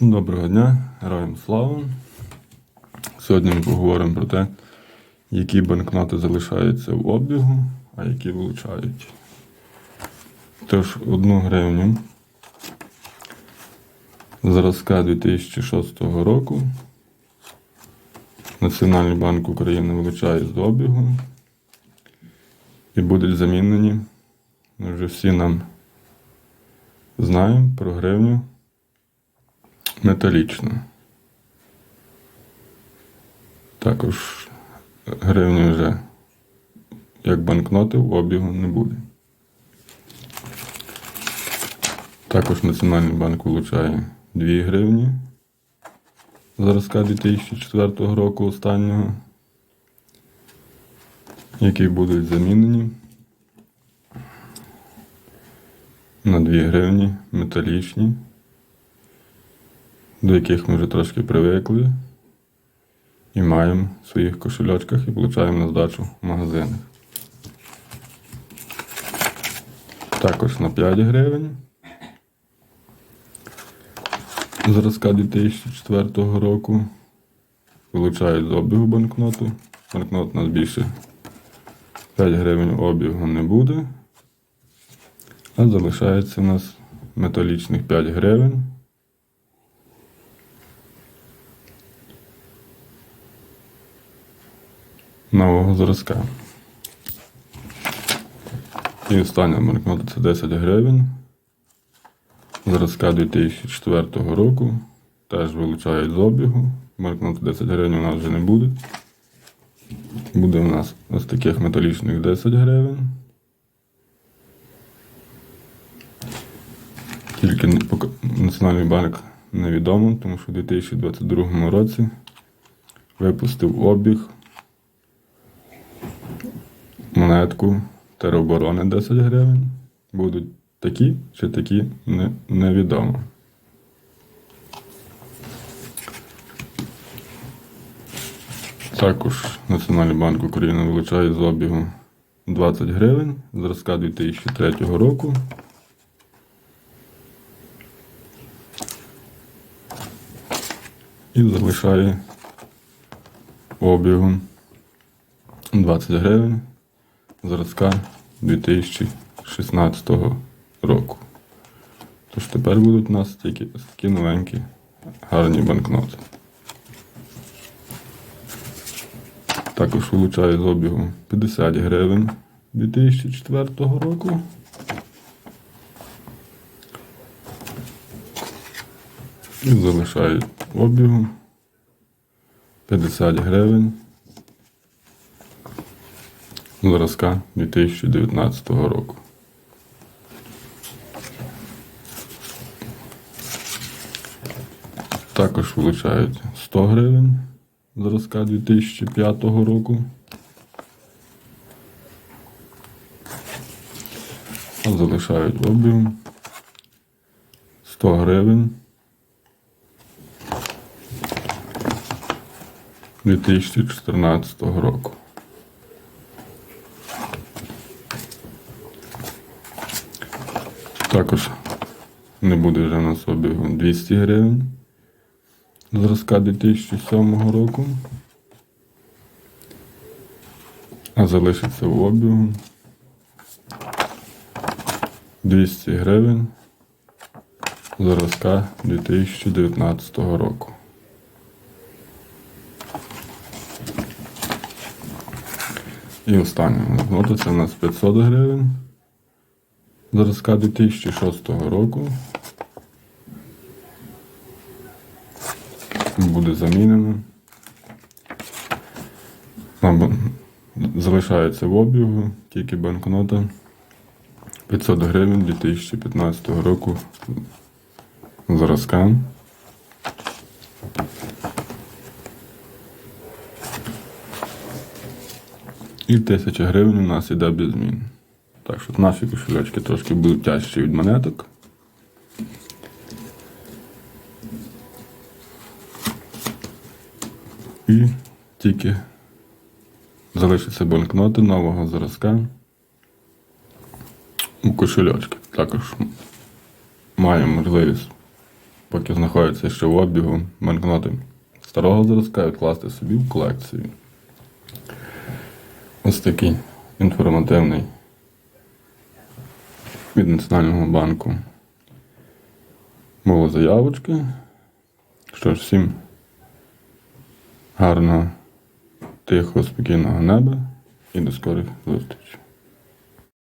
Доброго дня, героям слава. Сьогодні ми поговоримо про те, які банкноти залишаються в обігу, а які вилучають. Тож, одну гривню зразка 2006 року Національний банк України вилучає з обігу і будуть замінені. Ми вже всі нам знаємо про гривню металічну. Також гривні вже як банкноти в обігу не буде. Також Національний банк вилучає 2 гривні зразка 2004 року останнього, які будуть замінені на 2 гривні металічні до яких ми вже трошки привикли і маємо в своїх кошельочках і получаємо на здачу в магазинах. Також на 5 гривень. Зразка 2004 року вилучають з обігу банкноту. Банкнот у нас більше 5 гривень обігу не буде. А залишається у нас металічних 5 гривень. нового зразка. І остання банкнота це 10 гривень. Зразка 2004 року. Теж вилучають з обігу. Банкноти 10 гривень у нас вже не буде. Буде у нас ось таких металічних 10 гривень. Тільки Національний банк невідомо, тому що у 2022 році випустив обіг монетку тероборони 10 гривень. Будуть такі чи такі не, невідомо. Також Національний банк України вилучає з обігу 20 гривень зразка 2003 року. І залишає обігу 20 гривень зразка 2016 року. Тож тепер будуть у нас тільки такі новенькі гарні банкноти. Також вилучаю з обігу 50 гривень 2004 року. І залишаю обігу 50 гривень зразка 2019 року. Також вилучають 100 гривень зразка 2005 року. А залишають об'єм 100 гривень 2014 року. Також не буде вже на собі 200 гривень зразка 2007 року. А залишиться в обігу 200 гривень зразка 2019 року. І останнє. От це у нас 500 гривень зразка 2006 року. Буде замінено. Залишається в обігу тільки банкнота 500 гривень 2015 року зразка. І 1000 гривень у нас іде без змін. Так що наші кошелечки трошки будуть тяжчі від монеток. І тільки залишаться банкноти нового зразка у кошельочки. Також маємо можливість, поки знаходяться ще в обігу банкноти старого зразка, відкласти собі в колекцію. Ось такий інформативний від Національного банку. Було заявочки. Що ж, всім гарного, тихого, спокійного неба і до скорих зустрічей.